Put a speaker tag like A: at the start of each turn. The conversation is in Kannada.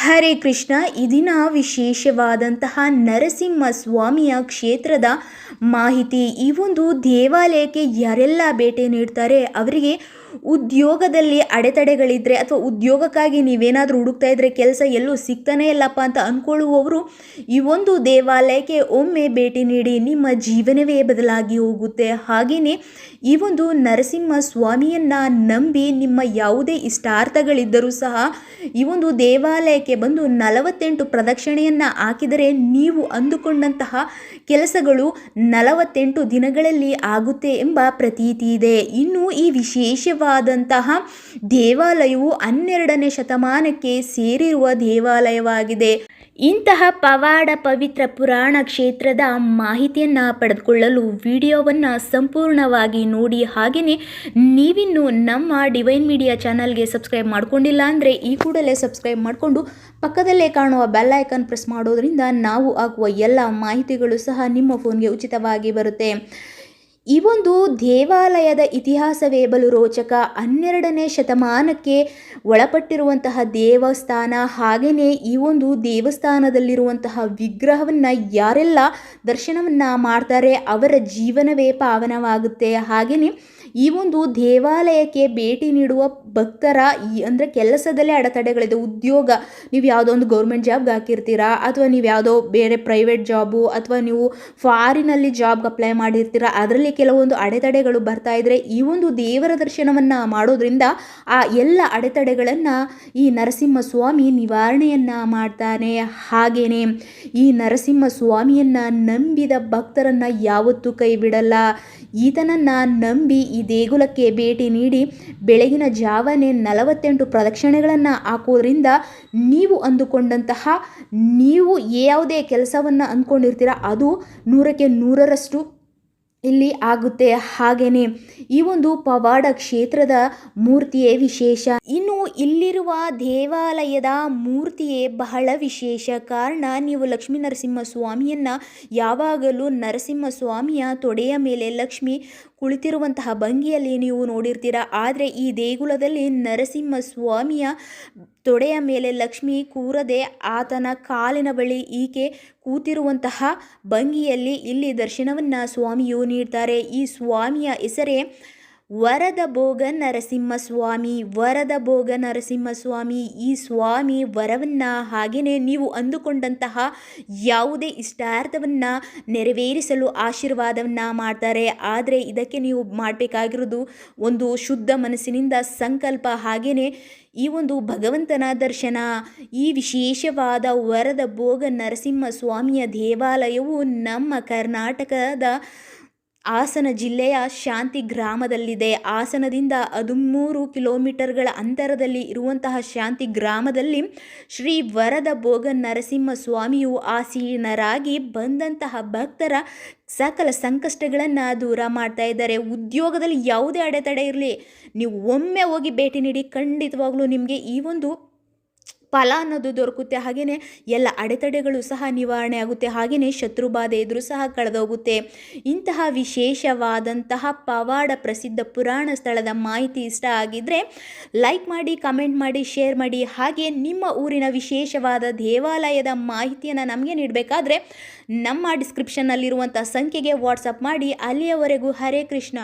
A: ಹರೇ ಕೃಷ್ಣ ದಿನ ವಿಶೇಷವಾದಂತಹ ನರಸಿಂಹ ಸ್ವಾಮಿಯ ಕ್ಷೇತ್ರದ ಮಾಹಿತಿ. ಈ ಒಂದು ದೇವಾಲಯಕ್ಕೆ ಯಾರೆಲ್ಲ ಭೇಟಿ ನೀಡ್ತಾರೆ, ಅವರಿಗೆ ಉದ್ಯೋಗದಲ್ಲಿ ಅಡೆತಡೆಗಳಿದ್ದರೆ ಅಥವಾ ಉದ್ಯೋಗಕ್ಕಾಗಿ ನೀವೇನಾದರೂ ಹುಡುಕ್ತಾ ಇದ್ದರೆ ಕೆಲಸ ಎಲ್ಲೂ ಸಿಗ್ತಾನೇ ಇಲ್ಲಪ್ಪ ಅಂತ ಅಂದ್ಕೊಳ್ಳುವವರು ಈ ಒಂದು ದೇವಾಲಯಕ್ಕೆ ಒಮ್ಮೆ ಭೇಟಿ ನೀಡಿ ನಿಮ್ಮ ಜೀವನವೇ ಬದಲಾಗಿ ಹೋಗುತ್ತೆ. ಹಾಗೆಯೇ ಈ ಒಂದು ನರಸಿಂಹ ಸ್ವಾಮಿಯನ್ನು ನಂಬಿ ನಿಮ್ಮ ಯಾವುದೇ ಇಷ್ಟಾರ್ಥಗಳಿದ್ದರೂ ಸಹ ಈ ಒಂದು ದೇವಾಲಯಕ್ಕೆ ಬಂದು ನಲವತ್ತೆಂಟು ಪ್ರದಕ್ಷಿಣೆಯನ್ನು ಹಾಕಿದರೆ ನೀವು ಅಂದುಕೊಂಡಂತಹ ಕೆಲಸಗಳು ನಲವತ್ತೆಂಟು ದಿನಗಳಲ್ಲಿ ಆಗುತ್ತೆ ಎಂಬ ಪ್ರತೀತಿ ಇದೆ. ಇನ್ನು ಈ ವಿಶೇಷವಾದಂತಹ ದೇವಾಲಯವು ಹನ್ನೆರಡನೇ ಶತಮಾನಕ್ಕೆ ಸೇರಿರುವ ದೇವಾಲಯವಾಗಿದೆ. ಇಂತಹ ಪವಾಡ ಪವಿತ್ರ ಪುರಾಣ ಕ್ಷೇತ್ರದ ಮಾಹಿತಿಯನ್ನು ಪಡೆದುಕೊಳ್ಳಲು ವಿಡಿಯೋವನ್ನು ಸಂಪೂರ್ಣವಾಗಿ ನೋಡಿ ಹಾಗೆಯೇ ನೀವಿನ್ನು ನಮ್ಮ ಡಿವೈನ್ ಮೀಡಿಯಾ ಚಾನಲ್ಗೆ ಸಬ್ಸ್ಕ್ರೈಬ್ ಮಾಡಿಕೊಂಡಿಲ್ಲ ಅಂದರೆ ಈ ಕೂಡಲೇ ಸಬ್ಸ್ಕ್ರೈಬ್ ಮಾಡಿಕೊಂಡು ಪಕ್ಕದಲ್ಲೇ ಕಾಣುವ ಬೆಲ್ ಐಕನ್ ಪ್ರೆಸ್ ಮಾಡೋದ್ರಿಂದ ನಾವು ಹಾಕುವ ಎಲ್ಲ ಮಾಹಿತಿಗಳು ಸಹ ನಿಮ್ಮ ಫೋನ್ಗೆ ಉಚಿತವಾಗಿ ಬರುತ್ತೆ. ಈ ಒಂದು ದೇವಾಲಯದ ಇತಿಹಾಸವೇ ಬಲು ರೋಚಕ. ಹನ್ನೆರಡನೇ ಶತಮಾನಕ್ಕೆ ಒಳಪಟ್ಟಿರುವಂತಹ ದೇವಸ್ಥಾನ ಹಾಗೆಯೇ ಈ ಒಂದು ದೇವಸ್ಥಾನದಲ್ಲಿರುವಂತಹ ವಿಗ್ರಹವನ್ನು ಯಾರೆಲ್ಲ ದರ್ಶನವನ್ನು ಮಾಡ್ತಾರೆ, ಅವರ ಜೀವನವೇ ಪಾವನವಾಗುತ್ತೆ. ಹಾಗೆಯೇ ಈ ಒಂದು ದೇವಾಲಯಕ್ಕೆ ಭೇಟಿ ನೀಡುವ ಭಕ್ತರ ಈ ಅಂದರೆ ಕೆಲಸದಲ್ಲೇ ಅಡೆತಡೆಗಳಿದೆ. ಉದ್ಯೋಗ, ನೀವು ಯಾವುದೋ ಒಂದು ಗೌರ್ಮೆಂಟ್ ಜಾಬ್ಗೆ ಹಾಕಿರ್ತೀರಾ, ಅಥವಾ ನೀವು ಯಾವುದೋ ಬೇರೆ ಪ್ರೈವೇಟ್ ಜಾಬು ಅಥವಾ ನೀವು ಫಾರಿನಲ್ಲಿ ಜಾಬ್ಗೆ ಅಪ್ಲೈ ಮಾಡಿರ್ತೀರಾ, ಅದರಲ್ಲಿ ಕೆಲವೊಂದು ಅಡೆತಡೆಗಳು ಬರ್ತಾ ಇದ್ದರೆ ಈ ಒಂದು ದೇವರ ದರ್ಶನವನ್ನು ಮಾಡೋದ್ರಿಂದ ಆ ಎಲ್ಲ ಅಡೆತಡೆಗಳನ್ನು ಈ ನರಸಿಂಹ ಸ್ವಾಮಿ ನಿವಾರಣೆಯನ್ನು ಮಾಡ್ತಾನೆ. ಹಾಗೆಯೇ ಈ ನರಸಿಂಹ ಸ್ವಾಮಿಯನ್ನು ನಂಬಿದ ಭಕ್ತರನ್ನು ಯಾವತ್ತೂ ಕೈ ಬಿಡಲ್ಲ. ಈತನನ್ನು ನಂಬಿ ಈ ದೇಗುಲಕ್ಕೆ ಭೇಟಿ ನೀಡಿ ಬೆಳಗಿನ ಜಾವನೆ ನಲವತ್ತೆಂಟು ಪ್ರದಕ್ಷಿಣೆಗಳನ್ನು ಹಾಕೋದ್ರಿಂದ ನೀವು ಅಂದುಕೊಂಡಂತಹ ನೀವು ಯಾವುದೇ ಕೆಲಸವನ್ನು ಅಂದ್ಕೊಂಡಿರ್ತೀರ ಅದು ನೂರಕ್ಕೆ ನೂರರಷ್ಟು ಇಲ್ಲಿ ಆಗುತ್ತೆ ಹಾಗೇನೆ ಈ ಒಂದು ಪವಾಡ ಕ್ಷೇತ್ರದ ಮೂರ್ತಿಯೇ ವಿಶೇಷ. ಇನ್ನು ಇಲ್ಲಿರುವ ದೇವಾಲಯದ ಮೂರ್ತಿಯೇ ಬಹಳ ವಿಶೇಷ. ಕಾರಣ ನೀವು ಲಕ್ಷ್ಮೀ ನರಸಿಂಹ ಸ್ವಾಮಿಯನ್ನು ಯಾವಾಗಲೂ ನರಸಿಂಹ ಸ್ವಾಮಿಯ ತೊಡೆಯ ಮೇಲೆ ಲಕ್ಷ್ಮಿ ಕುಳಿತಿರುವಂತಹ ಭಂಗಿಯಲ್ಲಿ ನೀವು ನೋಡಿರ್ತೀರ? ಆದರೆ ಈ ದೇಗುಲದಲ್ಲಿ ನರಸಿಂಹ ಸ್ವಾಮಿಯ ತೊಡೆಯ ಮೇಲೆ ಲಕ್ಷ್ಮಿ ಕೂರದೆ ಆತನ ಕಾಲಿನ ಬಳಿ ಈಕೆ ಕೂತಿರುವಂತಹ ಭಂಗಿಯಲ್ಲಿ ಇಲ್ಲಿ ದರ್ಶನವನ್ನು ಸ್ವಾಮಿಯು ನೀಡ್ತಾರೆ. ಈ ಸ್ವಾಮಿಯ ಹೆಸರೇ ವರದ ಭೋಗ ನರಸಿಂಹಸ್ವಾಮಿ, ವರದ ಭೋಗ ನರಸಿಂಹಸ್ವಾಮಿ, ಈ ಸ್ವಾಮಿ ವರವನ್ನು ಹಾಗೆಯೇ ನೀವು ಅಂದುಕೊಂಡಂತಹ ಯಾವುದೇ ಇಷ್ಟಾರ್ಥವನ್ನು ನೆರವೇರಿಸಲು ಆಶೀರ್ವಾದವನ್ನು ಮಾಡ್ತಾರೆ. ಆದರೆ ಇದಕ್ಕೆ ನೀವು ಮಾಡಬೇಕಾಗಿರೋದು ಒಂದು ಶುದ್ಧ ಮನಸ್ಸಿನಿಂದ ಸಂಕಲ್ಪ. ಹಾಗೆಯೇ ಈ ಒಂದು ಭಗವಂತನ ದರ್ಶನ, ಈ ವಿಶೇಷವಾದ ವರದ ಭೋಗ ನರಸಿಂಹ ಸ್ವಾಮಿಯ ದೇವಾಲಯವು ನಮ್ಮ ಕರ್ನಾಟಕದ ಹಾಸನ ಜಿಲ್ಲೆಯ ಶಾಂತಿ ಗ್ರಾಮದಲ್ಲಿದೆ. ಹಾಸನದಿಂದ ಹದಿಮೂರು ಕಿಲೋಮೀಟರ್ಗಳ ಅಂತರದಲ್ಲಿ ಇರುವಂತಹ ಶಾಂತಿ ಗ್ರಾಮದಲ್ಲಿ ಶ್ರೀ ವರದ ಭೋಗ ನರಸಿಂಹ ಸ್ವಾಮಿಯು ಆಸೀನರಾಗಿ ಬಂದಂತಹ ಭಕ್ತರ ಸಕಲ ಸಂಕಷ್ಟಗಳನ್ನು ದೂರ ಮಾಡ್ತಾ ಇದ್ದಾರೆ. ಉದ್ಯೋಗದಲ್ಲಿ ಯಾವುದೇ ಅಡೆತಡೆ ಇರಲಿ, ನೀವು ಒಮ್ಮೆ ಹೋಗಿ ಭೇಟಿ ನೀಡಿ ಖಂಡಿತವಾಗ್ಲೂ ನಿಮಗೆ ಈ ಒಂದು ಫಲ ಅನ್ನೋದು ದೊರಕುತ್ತೆ. ಹಾಗೆಯೇ ಎಲ್ಲ ಅಡೆತಡೆಗಳು ಸಹ ನಿವಾರಣೆ ಆಗುತ್ತೆ. ಹಾಗೆಯೇ ಶತ್ರುಬಾಧೆ ಎದುರು ಸಹ ಕಳೆದೋಗುತ್ತೆ. ಇಂತಹ ವಿಶೇಷವಾದಂತಹ ಪವಾಡ ಪ್ರಸಿದ್ಧ ಪುರಾಣ ಸ್ಥಳದ ಮಾಹಿತಿ ಇಷ್ಟ ಆಗಿದ್ದರೆ ಲೈಕ್ ಮಾಡಿ ಕಮೆಂಟ್ ಮಾಡಿ ಶೇರ್ ಮಾಡಿ. ಹಾಗೆ ನಿಮ್ಮ ಊರಿನ ವಿಶೇಷವಾದ ದೇವಾಲಯದ ಮಾಹಿತಿಯನ್ನು ನಮಗೆ ನೀಡಬೇಕಾದ್ರೆ ನಮ್ಮ ಡಿಸ್ಕ್ರಿಪ್ಷನ್ನಲ್ಲಿರುವಂಥ ಸಂಖ್ಯೆಗೆ ವಾಟ್ಸಪ್ ಮಾಡಿ. ಅಲ್ಲಿಯವರೆಗೂ ಹರೇ ಕೃಷ್ಣ.